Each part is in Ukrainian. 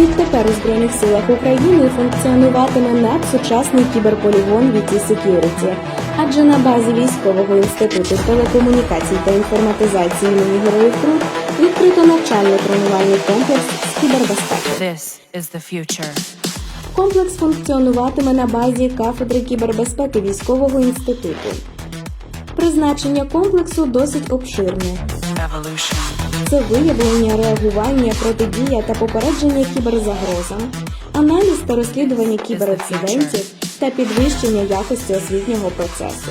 Відтепер у Збройних силах України функціонуватиме надсучасний кіберполігон VT Security, адже на базі військового інституту телекомунікацій та інформатизації імені Героїв Труд відкрито навчально-тренувальний комплекс з кібербезпеки. Комплекс функціонуватиме на базі кафедри кібербезпеки військового інституту. Призначення комплексу досить обширне. Це виявлення, реагування, протидія та попередження кіберзагрозам, аналіз та розслідування кіберинцидентів та підвищення якості освітнього процесу.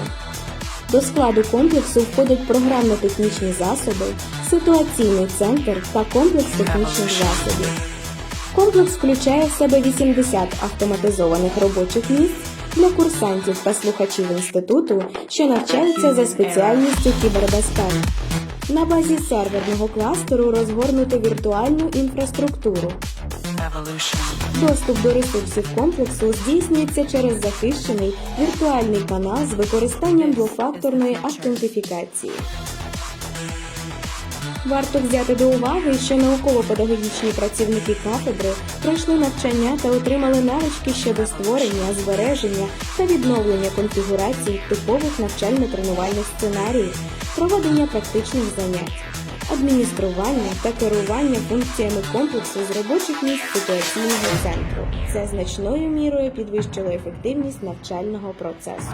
До складу комплексу входять програмно-технічні засоби, ситуаційний центр та комплекс технічних засобів. Комплекс включає в себе 80 автоматизованих робочих місць для курсантів та слухачів інституту, що навчаються за спеціальністю кібербезпеки. На базі серверного кластеру розгорнуто віртуальну інфраструктуру. Доступ до ресурсів комплексу здійснюється через захищений віртуальний канал з використанням двофакторної автентифікації. Варто взяти до уваги, що науково-педагогічні працівники кафедри пройшли навчання та отримали навички щодо створення, збереження та відновлення конфігурацій типових навчально-тренувальних сценаріїв, проведення практичних занять, адміністрування та керування функціями комплексу з робочих місць ситуаційного центру. Це значною мірою підвищило ефективність навчального процесу.